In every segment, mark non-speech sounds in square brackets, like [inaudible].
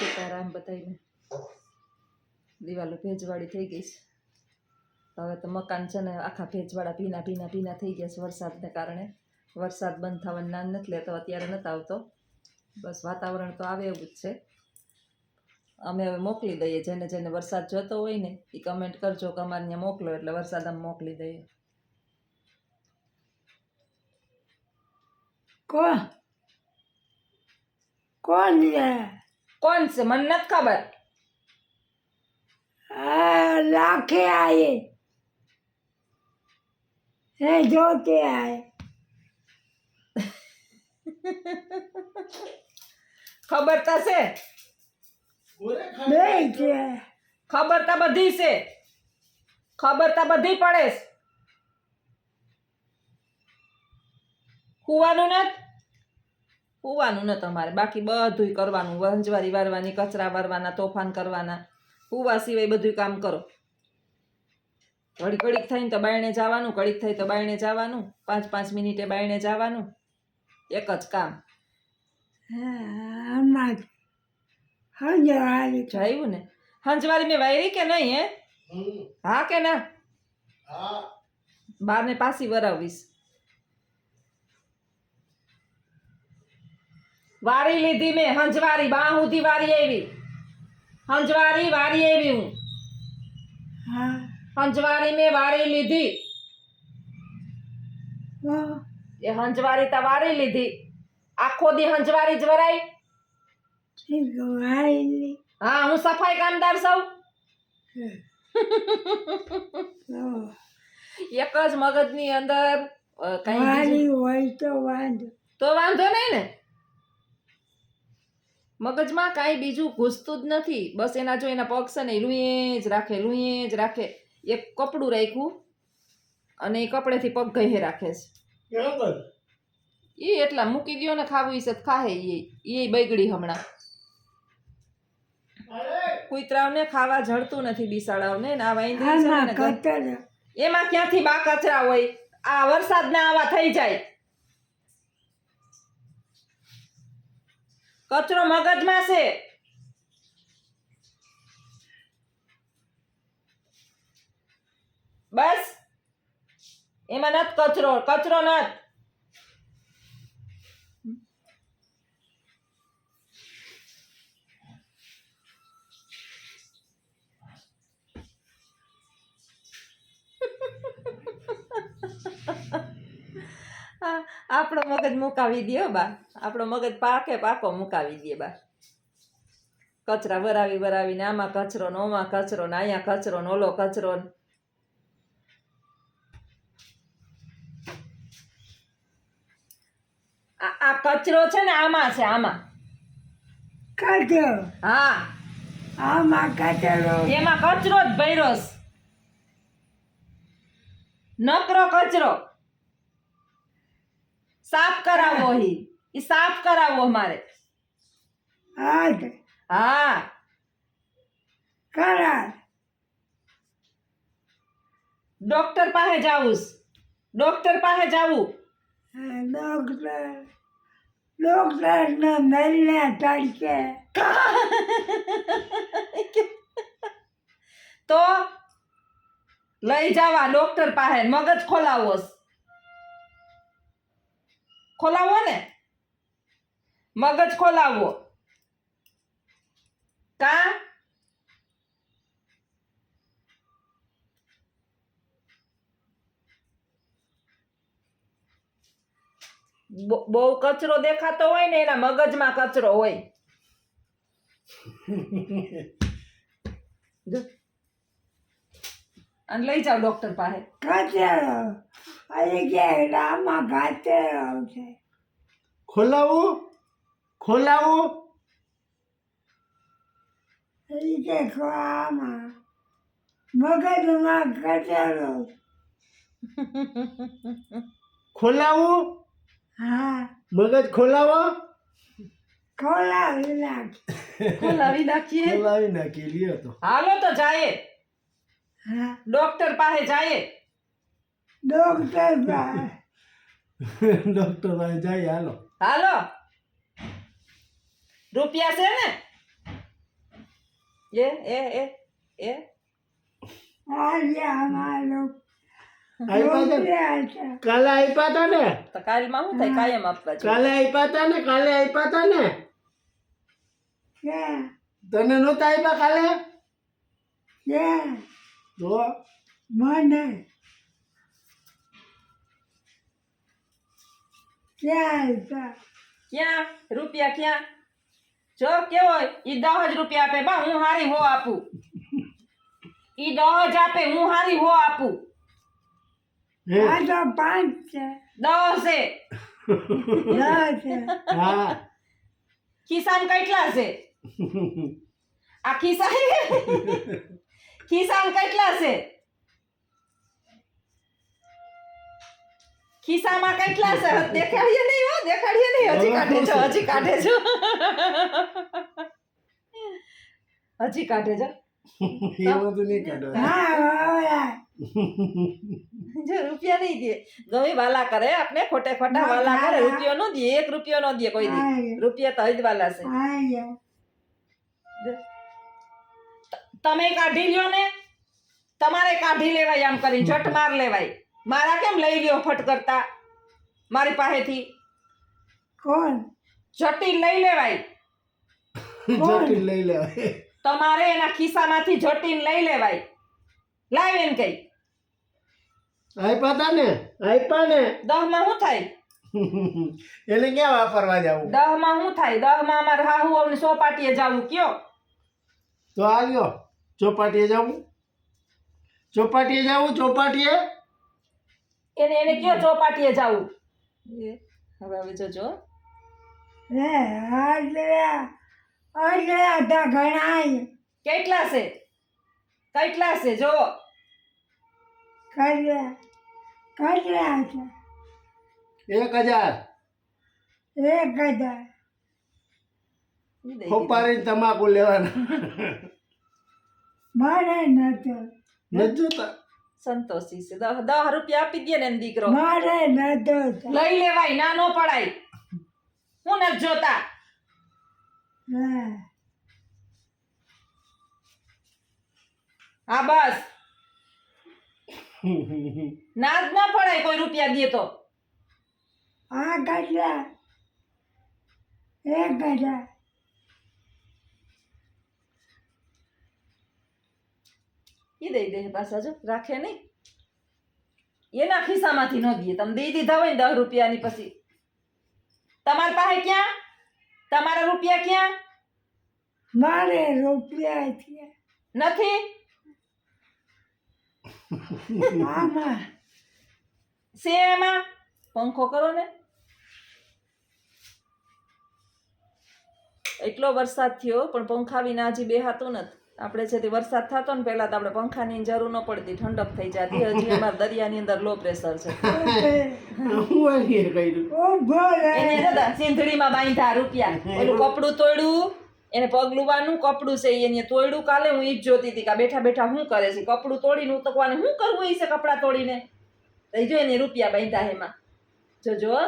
સીતારામ બધાને દિવાલો ભેજવાળી થઈ ગઈ છે. હવે તો મકાન છે ને આખા ભેજવાળા ભીના ભીના ભીના થઈ ગયા છે વરસાદને કારણે. વરસાદ બંધ થવાનું નામ નથી લેતો, અત્યારે નથી આવતો. બસ વાતાવરણ તો આવે એવું જ છે. અમે હવે મોકલી દઈએ, જેને જેને વરસાદ જોતો હોય ને એ કમેન્ટ કરજો કે અમારે ત્યાં મોકલો, એટલે વરસાદ અમે મોકલી દઈએ. કોણ? કોણ છે કોણ છે? મને નથી ખબર. લાખે આયે. હે જો કે આય. ખબર તો છે. ખબર તો બધી છે. ખબર તો બધી પડે કુવાનું નથી? હુવાનું ન તમારે. બાકી બધુંય કરવાનું. વંજવારી વારવાની કચરા વારવાના તોફાન કરવાના. પૂવા સિવાય બધું કામ કરો. ઘડી ઘડીક થઈને તો બાયણે જવાનું ઘડીક થઈ તો બાયણે જવાનું પાંચ પાંચ મિનિટે બાયણે જવાનું. એક જ કામ. જાયું ને? હંજવારી મેં વાયરી કે નહીં હે? હા. કે ના? બારને પાછી વરાવીશ. વારી લીધી મેં હંજવારી બાહુથી વારી આવી. હંજવારી વારી આવી હું. હંજવારી મેં વારી લીધી. એ હંજવારી તા વારી લીધી. આખો દી હંજવારી જ વરાય. હા હું સફાઈ કામદાર સૌ એક જ મગજની અંદર કઈ હોય તો વાંધો. તો વાંધો નહીં ને? મગજમાં કાંઈ બીજું ઘૂસતું જ નથી. બસ એના જો એના પગ છે ને એ લુંયે જ રાખે લુએ જ રાખે. એક કપડું રાખ્યું અને એ કપડેથી પગ ગહે રાખે છે. એ એટલા મૂકી ગયો ને ખાવું ઈ છે ખાહે એ એ બગડી હમણાં. કૂતરાઓને ખાવા જડતું નથી બિસાડાઓને ને આ વાંદરી છે આમાં ને ઘર- કતર એમાં ક્યાંથી બા કચરા હોય? આ વરસાદના આવા થઈ જાય. કચરો મગજમાં છે. બસ. એમાં નથ કચરો કચરો આ આપણો મગજ મુકાવી દે બા. આપણો મગજ પાકે પાકો મુકાવી દે બા. કચરા વરાવી વરાવીને આમાં કચરો ને ઓમાં કચરો ને અહીંયા કચરો ને ઓલો કચરો ને. આ આ કચરો છે ને આમાં છે આમાં. કચરો? હા. આમાં કચરો? એમાં કચરો જ ભર્યો નકરો કચરો. સાફ કરાવવો હી ઈ સાફ કરાવવો મારે હા હા. કરાર ડોક્ટર પાસે જાવું ડોક્ટર પાસે જાવું ડોક્ટર. ડોક્ટર ને મળને તડકે. તો લઈ જાવા ડોક્ટર પાસે મગજ ખોલાવો છે. ખોલાવો ને. મગજ ખોલાવો. કા? બહુ કચરો દેખાતો હોય ને એના મગજમાં કચરો હોય. [laughs] અને લઈ જાઓ ડોક્ટર પાસે. કચરો અહીં કે આમાં છે ખોલાવું ખોલાવું. કે આમાં. મગજમાં કચરો. ખોલાવું. હા. મગજ ખોલાવો. ખોલાવી નાખ. ખોલાવી નાખીએ. ખોલાવી નાખી લ્યો તો. હાલો તો જાય હા. ડોક્ટર પાસે જાય ડોક્ટર ભાઈ ડોક્ટર ભાઈ જાય હાલો. હાલો. રૂપિયા છે ને? એ એ એ એ. આપ્યા ને? કાલે આપ્યા હતા ને? તો કાલમાં શું થાય? કાયમ આપવા કાલે આપ્યા હતા ને? કાલે આપ્યા હતા ને? તને નહોતા આપ્યા કાલે? તો મને ક્યાં હતા ક્યાં? રૂપિયા ક્યાં? જો કેવો ઈ દહ જ રૂપિયા આપે. બા હું હારી હો આપું. ઈ દહ જ આપે હું હારી હો આપું. હે? આ તો પાંચ છે. દહ છે. દસ છે. હા. ખિસ્સામાં કેટલા છે? [laughs] આ ખિસ્સા [laughs] ખિસ્સામાં કેટલા છે? ખિસ્સામાં કેટલા છે? દેખાડીએ નહીં હો દેખાડીએ નહીં હજી કાઢે છો હજી કાઢે છો. હજી કાઢે છો. [laughs] એ બધું નહીં કાઢો જો રૂપિયા નહીં દે. ગમે વાલા કરે આપણે ખોટે ખોટા વાલા કરે. રૂપિયો નો દે એક રૂપિયો નો દે કોઈ દી. રૂપિયા તો જ વાલા છે. તમે કાઢી લ્યો ને. તમારે કાઢી લેવાય આમ કરી ઝટ માર લેવાય. મારા કેમ લઈ લ્યો ફટ કરતા? મારી પાસેથી. કોણ? જટી લઈ લેવાય. [laughs] જટિલ લઈ લેવાય. તમારે એના ખિસ્સામાંથી જટીન લઈ લેવાય. લાવ એમ કઈ. આપ્યા હતા ને આપ્યા ને. દહમાં શું થાય? [laughs] એને ક્યાં વાપરવા જવું? દહમાં શું થાય? દહમાં અમારે હાહુ અમને સોપાટીએ જાવું કયો? તો આવ્યો ચોપાટીએ જવું. ચોપાટીએ જવું ચોપાટીએ. એને એને કયો ચોપાટીએ જાવું? હવે હવે જોજો. રે આટલા તો ઘણાય કેટલા છે? કેટલા છે? જો કેટલા કેટલા છે? એક હજાર. એક હજાર. ફોપારી તમાકુ લેવાના. મારે નતો. નથી જોતા સંતોષી છે. દહ દહ રૂપિયા આપી દે ને એને દીકરો. મારે નતો લઈ લેવાય ના નો પડાય. હું નથી જોતા. હા. હા બસ. ના જ ના પડાય કોઈ રૂપિયા દે તો. આ કેટલા એક હજાર એ દઈ દે પાછા જો રાખે નહીં. એના ખિસ્સામાંથી ન દઈએ. તમે દઈ દીધા હોય ને દસ રૂપિયાની પછી. તમારા પાસે ક્યાં? તમારા રૂપિયા ક્યાં? મારે રૂપિયા નથી? આમાં. સે એમાં? પંખો કરો ને. એટલો વરસાદ થયો પણ પંખા વિના હજી બેહાતું નથી. આપણે છે તે વરસાદ થતો ને પહેલા તો આપણે પંખાની જરૂર ન પડતી ઠંડક થઈ જતી. હજી અમાર દરિયાની અંદર લો પ્રેશર છે. હું અહીં કર્યું ઊભો એને રહે સિંધડીમાં બાંધા રૂપિયા. ઓલું કપડું તોડ્યું એને પગલુવાનું કપડું છે એને તોડ્યું કાલે હું ઈ જ જોતી હતી કે બેઠા બેઠા શું કરે છે? કપડું તોડીને ઉતકવાને. શું કરવું એ છે કપડાં તોડીને? તો જો એને રૂપિયા બાંધા એમાં. જોજો હો.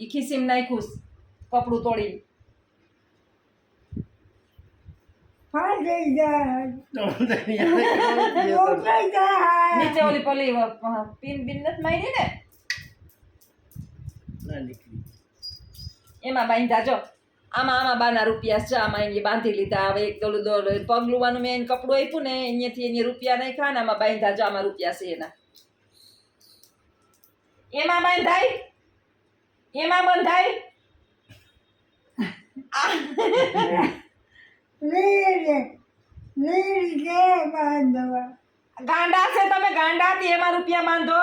ઈ ખિસીમ નાખ્યું. કપડું તોડી નીચે ઓલી પલી પિન બિન નથી મારી ને એમાં બાંધ્યા જાજો. આમાં આમાં બાના રૂપિયા છે. આમાં એને બાંધી લીધા. હવે એક ઓલું દોર પગલુવાનું મેં એને કપડું આપ્યું ને અહીંયાથી એને રૂપિયા નહીં ખાને આમાં બાંધ્યા જો આમાં રૂપિયા છે એના. એમાં બાંધાય? એમાં બંધાય? ગાંડા છે તમે ગાંડા થી એમાં રૂપિયા બાંધો.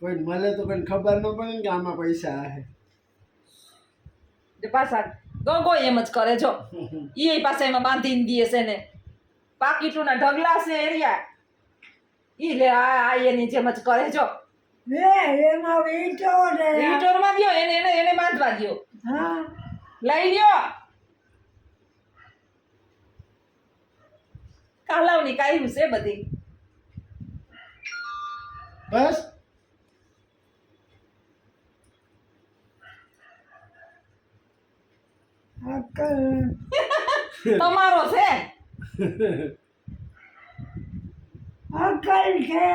કોઈ મળે તો કોઈ ખબર ન પડે કે આમાં પૈસા જે પાછા ગગો એમ જ કરે જો. એ પાસે એમાં બાંધીને દે છે ને. પાકીટોના ઢગલા છે એરિયા. ઈ લે આ આ એની જેમ જ કરે જો. લે એમાં વીટો રે. માં ગયો એને એને એને બાંધવા દ્યો હા. લઈ લ્યો. કાલાવની કાયું છે બધી. બસ. તમારો છે. અકલ છે.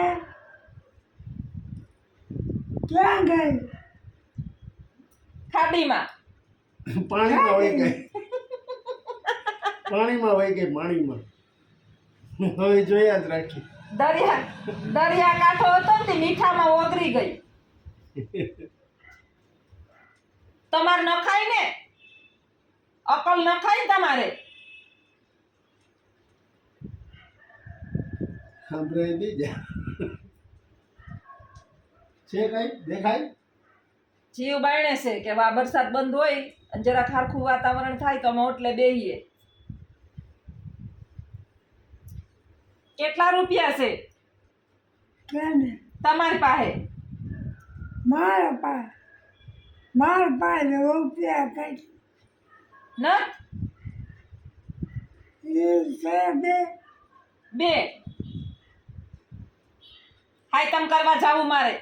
ક્યાં ગઈ? ખાડીમાં. [coughs] પાણીમાં વહી ગઈ [laughs] પાણીમાં વહી ગઈ પાણીમાં? હવે જોયા જ રાખી. દરિયા દરિયા કાંઠો હતો ને મીઠામાં ઓગળી ગઈ. [laughs] તમારે ન ખાય ને? અકલ ન ખાય તમારે? સાંભળાય બીજા છે કઈ? દેખાય? જીવ બાયણે છે કે વા વરસાદ બંધ હોય અને જરાક ખારખું વાતાવરણ થાય તો અમે ઓટલે બેહીએ. કેટલા રૂપિયા છે? કેને? તમારી પાસે? મારા પાસે મારા પાસે રૂપિયા કઈ? ન? બે. બે? બે હાયતમ કરવા જાવું મારે.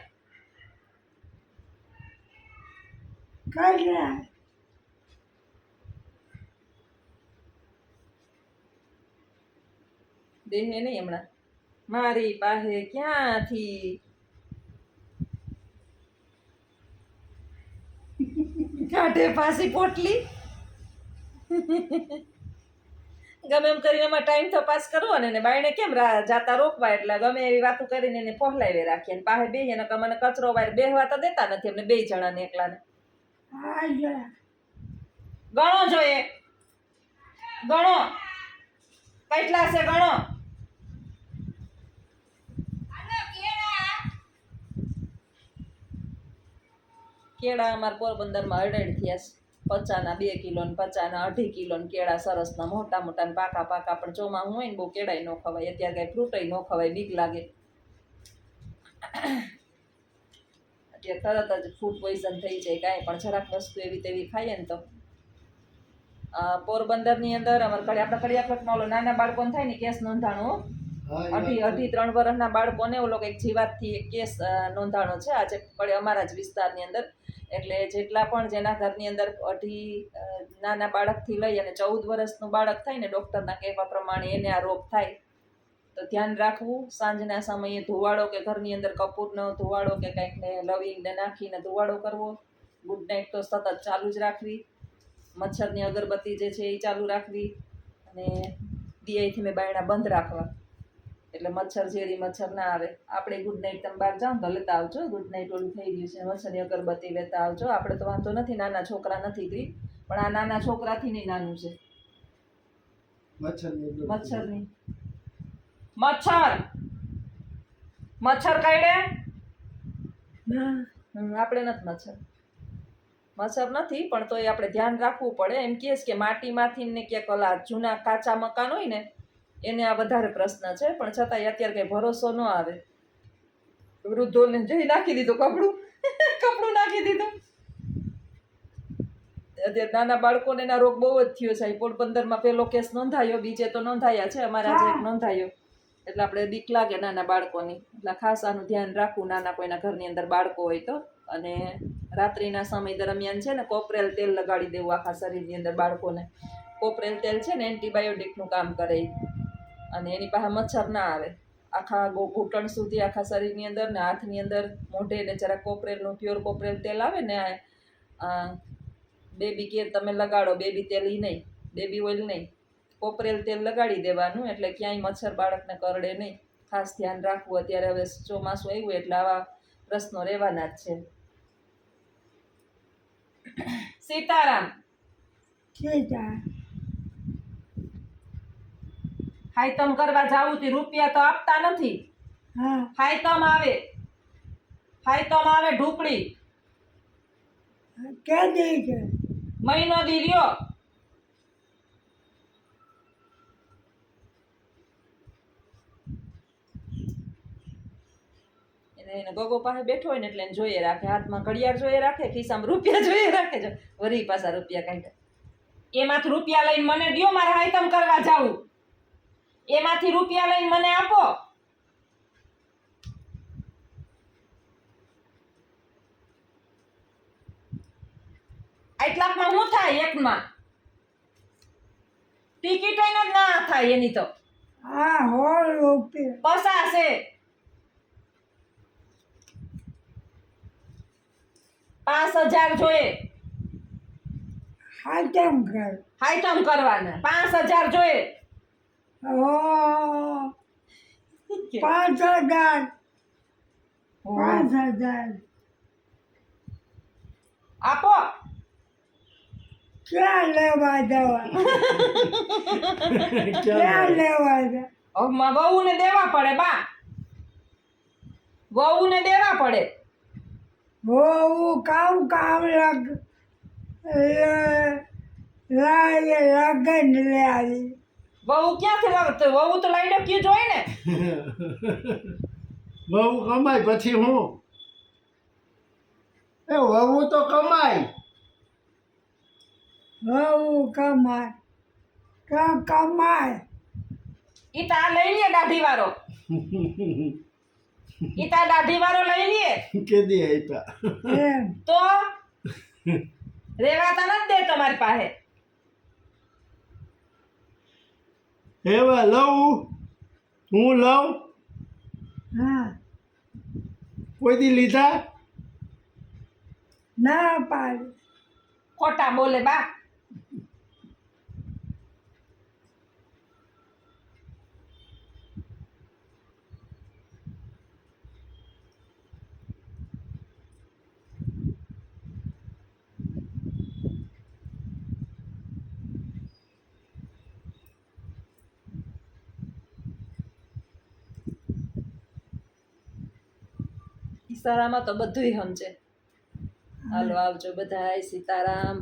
દેહે નહીં હમણાં. મારી પાસે ક્યાંથી? કાઢે પાછી પોટલી? ગમે એમ કરીને એમાં ટાઈમ તો પાસ કરવો અને એને બાયણે કેમ જાતા રોકવા? એટલે ગમે એવી વાતો કરીને એને પહોલાવી રાખીએ અને પાસે બે એને મને કચરો વાય બેહવા તો દેતા નથી એમને બે જણાને એકલાને. ગણો જોઈએ ગણો. કેટલા છે ગણો? કેળા અમારા પોરબંદરમાં અડેડ થયા છે. પચાના બે કિલો ને પચાના અઢી કિલો ને કેળા સરસના મોટા મોટા ને પાકા પાકા. પણ ચોમાસું હોય ને બહુ કેળાય ન ખવાય. અત્યારે કાંઈ ફ્રૂટય ન ખવાય, બીક લાગે. અત્યારે તરત જ ફૂડ પોઈઝન થઈ જાય કાંઈ. પણ જરાક વસ્તુ એવી તેવી ખાઈએ ને તો. પોરબંદરની અંદર અમારે કડિયા આપણે ઓલો નાના બાળકોને થાય ને કેસ નોંધાણો અઢી અઢી ત્રણ વર્ષના બાળકોને ઓલો કંઈક જીવાતથી એક કેસ નોંધાણો છે. આજે પડે અમારા જ વિસ્તારની અંદર. એટલે જેટલા પણ જેના ઘરની અંદર અઢી નાના બાળકથી લઈ અને ચૌદ વર્ષનું બાળક થાય ને ડૉક્ટરના કહેવા પ્રમાણે એને આ રોગ થાય. તો ધ્યાન રાખવું. સાંજના સમયે ધુવાળો કે ઘરની અંદર કપૂરનો ધુવાળો કે કંઈકને લવીને નાખીને ધુવાડો કરવો. ગુડ નાઇટ તો સતત ચાલુ જ રાખવી. મચ્છરની અગરબત્તી જે છે એ ચાલુ રાખવી. અને દિયાઈથી મેં બાયણા બંધ રાખવા. એટલે મચ્છર ઝેરી મચ્છર ના આવે. આપણે ગુડ નાઇટ તમે બહાર જાઓ તો લેતા આવજો. ગુડ નાઇટ ઓલું થઈ ગયું છે. મચ્છરની અગરબત્તી લેતા આવજો. આપણે તો વાંધો નથી નાના છોકરા નથી ગઈ પણ આ નાના છોકરાથી નહીં નાનું છે. મચ્છરની મચ્છર! મચ્છર કાઢે આપણે નથી મચ્છર. મચ્છર નથી પણ તોય આપણે ધ્યાન રાખવું પડે. એમ કહે છે કે માટીમાંથી ને ક્યાંક ઓલા જૂના કાચા મકાન હોય ને એને આ વધારે પ્રશ્ન છે પણ છતાંય અત્યારે કંઈ ભરોસો ન આવે. વૃદ્ધોને જઈ નાખી દીધું કપડું [laughs] કપડું નાખી દીધું. અત્યારે નાના બાળકોને એના રોગ બહુ જ થયો છે. પોરબંદરમાં પહેલો કેસ નોંધાયો બીજે તો નોંધાયા છે અમારા આજે એક નોંધાયો. એટલે આપણે બીક લાગે નાના બાળકોની. એટલે ખાસ આનું ધ્યાન રાખવું નાના કોઈના ઘરની અંદર બાળકો હોય તો. અને રાત્રિના સમય દરમિયાન છે ને કોપરેલ તેલ લગાડી દેવું આખા શરીરની અંદર બાળકોને. કોપરેલ તેલ છે ને એન્ટીબાયોટિકનું કામ કરે. અને એની પાસે મચ્છર ના આવે. આખા ઘૂંટણ સુધી આખા શરીરની અંદર ને હાથની અંદર મોઢે ને જરા કોપરેલનું પ્યોર કોપરેલ તેલ આવે ને બેબી કેર તમે લગાડો બેબી તેલ ઈ નહીં બેબી ઓઇલ નહીં. કોપરેલ તેલ લગાડી દેવાનું એટલે ક્યાંય મચ્છર બાળકને કરડે નહીં. ખાસ ધ્યાન રાખવું, અત્યારે હવે ચોમાસું આવ્યું એટલે આવા પ્રશ્નો રહેવાના જ છે. સીતારામ. સીતા હાયતમ કરવા જાવું તે રૂપિયા તો આપતા નથી. હાયતમ આવે. હાયતમ આવે ઢુકડી કે દી છે? મહિનો દી રહ્યો. એને ગોગો પાસે બેઠો હોય ને એટલે એને જોઈએ રાખે હાથમાં ઘડિયાળ જોઈએ રાખે ખિસ્સામાં રૂપિયા જોઈએ રાખે વરી પાછા રૂપિયા કાઢે. એમાંથી રૂપિયા લઈને મને દ્યો મારે હાયતમ કરવા જાવું એમાંથી રૂપિયા લઈને મને આપો. આટલાકમાં શું થાય એકમાં? ટિકિટ જ ના થાય એની તો. હા હો રૂપિયા. પસાશે પાંચ હજાર જોઈએ. હાઈટમ કરવાના. પાંચ હજાર જોઈએ. પાંચ હજાર પાંચ હજાર આપો ક્યાં લેવા જવા ક્યાં લેવા જવા વહુને દેવા પડે બા. વહુને દેવા પડે. વહુ કામ કામ લગ લાય લગન લે આવી. વહુ ક્યાંથી લાવતો વહુ તો લાઈડો કી જોઈ ને. [laughs] વહુ કમાય પછી હું? એ વહુ તો કમાય. વહુ કમાય. કા કમાય. ઈ તા લઈ લે દાઢી વાળો [laughs] ઈ તા દાઢી વાળો લઈ લે. કે દે એમ. તો? રેવાતા નથી દે તમારી પાસે. એવા લઉં હું લઉં હા કોઈ દી લીધા ના પાડ ખોટા બોલે બા ઈશારામાં તો બધુંય સમજે. હાલો આવજો બધા સીતારામ.